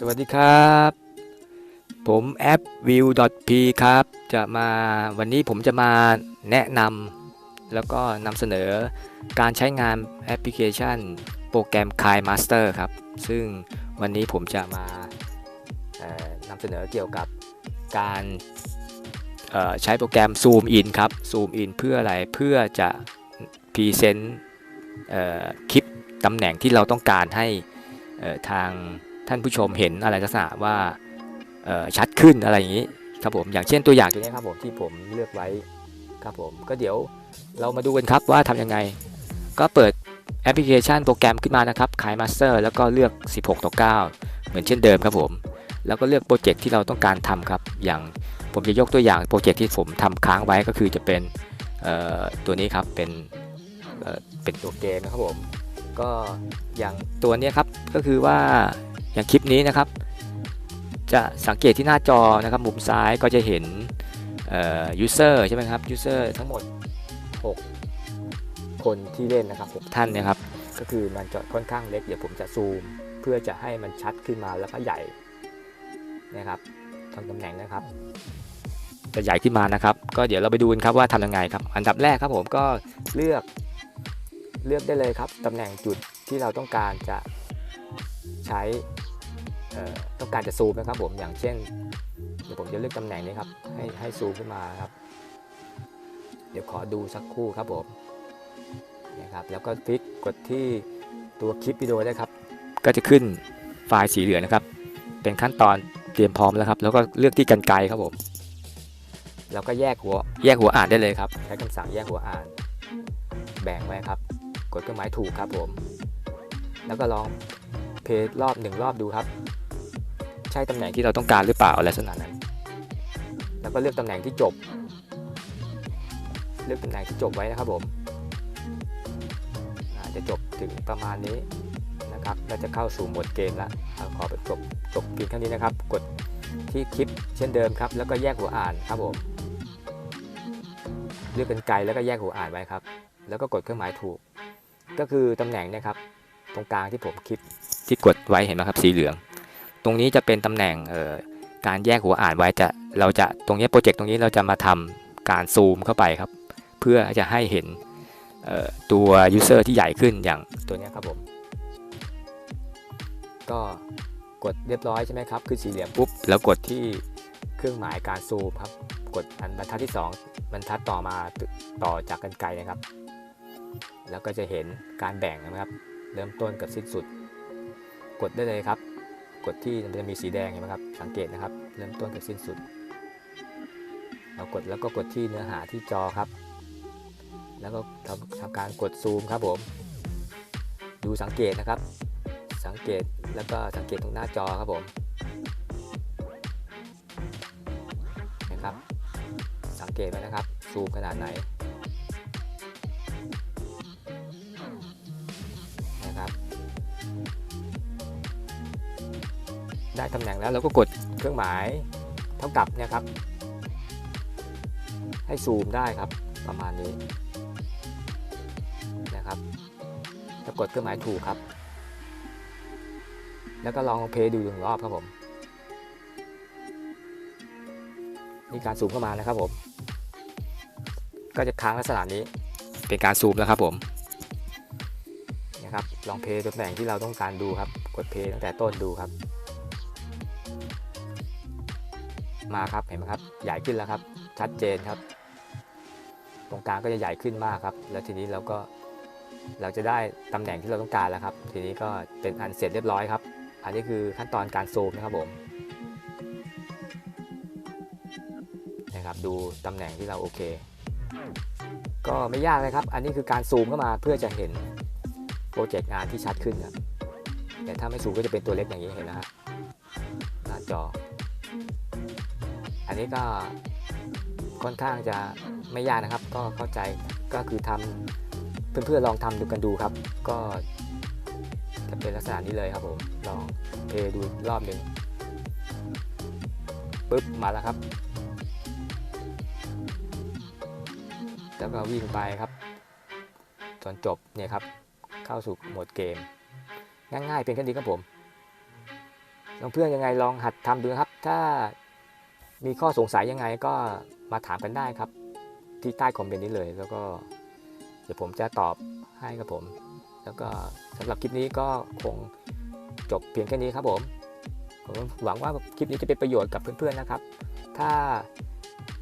สวัสดีครับ ผมแอป view.p ครับ จะมาวันนี้ผมจะมาแนะนำแล้วก็นำเสนอการใช้งานแอปพลิเคชัน โปรแกรม Kai Master ครับ ซึ่งวันนี้ผมจะมานำเสนอเกี่ยวกับการใช้โปรแกรม Zoom In ครับ Zoom In เพื่ออะไรเพื่อจะพรีเซนต์คลิปตำแหน่งที่เราต้องการให้ทาง ท่านผู้ชมเห็นอะไรลักษณะว่าชัดขึ้นอะไรอย่างนี้ครับผมอย่างเช่นตัวอย่างตัวนี้ครับผมที่ผมเลือกไว้ครับผมก็เดี๋ยวเรามาดูกันครับว่าทำยังไง ก็เปิดแอปพลิเคชันโปรแกรมขึ้นมานะครับขายมาสเตอร์แล้วก็เลือก 16ต่อ9เหมือนเช่นเดิมครับผม แล้วก็เลือกโปรเจกต์ที่เราต้องการทำครับ อย่างผมจะยกตัวอย่างโปรเจกต์ที่ผมทำค้างไว้ก็คือจะเป็นตัวนี้ครับเป็นเเป็นตัวเกมนะครับผมก็อย่างตัวนี้ครับก็คือว่า อย่างคลิปนี้นะครับ จะสังเกตที่หน้าจอนะครับมุมซ้ายก็จะเห็นเอ่อ user ใช่ไหมครับ user ทั้งหมด 6 คนที่เล่นนะครับ 6 ท่านนะครับ ก็คือมันจะค่อนข้างเล็ก เดี๋ยวผมจะซูม เพื่อจะให้มันชัดขึ้นมาแล้วก็ใหญ่นะครับทำตำแหน่งนะครับ จะใหญ่ขึ้นมานะครับ ก็เดี๋ยวเราไปดูกันครับว่าทำยังไงครับ อันดับแรกครับผมก็เลือกเลือกได้เลยครับตำแหน่งจุดที่เราต้องการจะใช้ ต้องการจะซูมนะครับผมอย่างเช่นเดี๋ยวผมจะเลือกตำแหน่งนี้ครับให้ให้ซูมขึ้นมาครับ เดี๋ยวขอดูสักครู่ครับผมนะครับแล้วก็คลิกกดที่ตัวคลิปวิดีโอได้ครับ ก็จะขึ้นไฟล์สีเหลืองนะครับ เป็นขั้นตอนเตรียมพร้อมแล้วครับ แล้วก็เลือกที่กันไกลครับผมแล้วก็แยกหัวแยกหัวอ่านได้เลยครับใช้คำสั่งแยกหัวอ่าน แบ่งไว้ครับ กดเครื่องหมายถูกครับผม แล้วก็ลองเพจรอบหนึ่งรอบดูครับ ใช่ตำแหน่งที่เราต้องการหรือเปล่าอะไรลักษณะนั้น แล้วก็เลือกตำแหน่งที่จบ เลือกตำแหน่งที่จบไว้นะครับผมจะจบถึงประมาณนี้นะครับเราจะเข้าสู่โหมดเกมแล้วขอไปจบจบเพียงเท่านี้นะครับ กดที่คลิปเช่นเดิมครับ แล้วก็แยกหัวอ่านครับผมเลือกกันไกลแล้วก็แยกหัวอ่านไว้ครับ แล้วก็กดเครื่องหมายถูก ก็คือตำแหน่งเนะครับ ตรงกลางที่ผมคลิปที่กดไว้เห็นไหมครับสีเหลือง ตรงนี้จะเป็นตำแหน่งการแยกหัวอ่านไว้จะเราจะตรงนี้โปรเจกต์ตรงนี้เราจะมาทำการซูมเข้าไปครับ เพื่อจะให้เห็นเอ่อตัว user ที่ใหญ่ขึ้นอย่างตัวนี้ครับผม ก็กดเรียบร้อยใช่ไหมครับคือสีเหลืองปุ๊บ แล้วกดที่เครื่องหมายการซูมครับ กดอันบรรทัดที่ 2 บรรทัดต่อมาต่อจากกันไกลนะครับ แล้วก็จะเห็นการแบ่งนะครับ เริ่มต้นกับสิ้นสุด กดได้เลยครับ กดที่มันจะมีสีแดงเห็นไหมครับ สังเกตนะครับ เริ่มต้นกับสิ้นสุด เรากดแล้วก็กดที่เนื้อหาที่จอครับ แล้วก็ทำทำการกดซูมครับผม ดูสังเกตนะครับ สังเกตแล้วก็สังเกตตรงหน้าจอครับผมนะครับ สังเกตไว้นะครับ ซูมขนาดไหน ได้ตำแหน่งแล้วเราก็กดเครื่องหมายเท่ากับเนี่ยครับ ให้ซูมได้ครับประมาณนี้นะครับแล้วกดเครื่องหมายถูกครับ แล้วก็ลองเพย์ดูหนึ่งรอบครับผมนี่การซูมเข้ามานะครับผม ก็จะค้างลักษณะนี้เป็นการซูมแล้วครับผมนะครับลองเพย์ตำแหน่งที่เราต้องการดูครับ กดเพย์ตั้งแต่ต้นดูครับ มาครับเห็นไหมครับ ใหญ่ขึ้นแล้วครับ ชัดเจนครับ ตรงกลางก็จะใหญ่ขึ้นมากครับ แล้วทีนี้เราก็เราจะได้ตำแหน่งที่เราต้องการแล้วครับ ทีนี้ก็เป็นอันเสร็จเรียบร้อยครับ อันนี้คือขั้นตอนการซูมนะครับผมนะครับดูตำแหน่งที่เราโอเค ก็ไม่ยากเลยครับ อันนี้คือการซูมเข้ามาเพื่อจะเห็นโปรเจกต์งานที่ชัดขึ้นครับแต่ถ้าไม่ซูมก็จะเป็นตัวเล็กอย่างนี้เห็นนะฮะหน้าจอ อันนี้ก็ค่อนข้างจะไม่ยากนะครับ ก็เข้าใจก็คือทำเพื่อนๆลองทำดูกันดูครับ ก็จะเป็นลักษณะนี้เลยครับผมลองเพลย์ดูรอบหนึ่งปึ๊บมาแล้วครับแล้วก็วิ่งไปครับ จนจบเนี่ยครับ เข้าสู่โหมดเกม ง่ายๆเพียงแค่นี้ครับผมลองเพื่อนยังไงลองหัดทำดูครับ ถ้า มีข้อสงสัยยังไงก็มาถามกันได้ครับ ที่ใต้คอมเมนต์นี้เลย แล้วก็เดี๋ยวผมจะตอบให้ครับผม แล้วก็สำหรับคลิปนี้ก็คงจบเพียงแค่นี้ครับผมผมหวังว่าคลิปนี้จะเป็นประโยชน์กับเพื่อนๆนะครับ ถ้า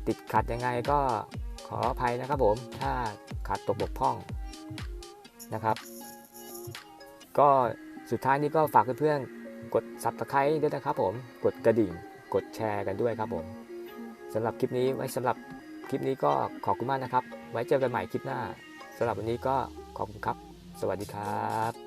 ติดขัดยังไงก็ขออภัยนะครับผม ถ้าขาดตกบกพร่องนะครับ ก็สุดท้ายนี้ก็ฝากเพื่อนๆกด subscribe ด้วยนะครับผม กดกระดิ่ง กดแชร์กันด้วยครับผมสำหรับคลิปนี้ไว้สำหรับคลิปนี้ก็ขอบคุณมากนะครับ ไว้เจอกันใหม่คลิปหน้าสำหรับวันนี้ก็ขอบคุณครับ สวัสดีครับ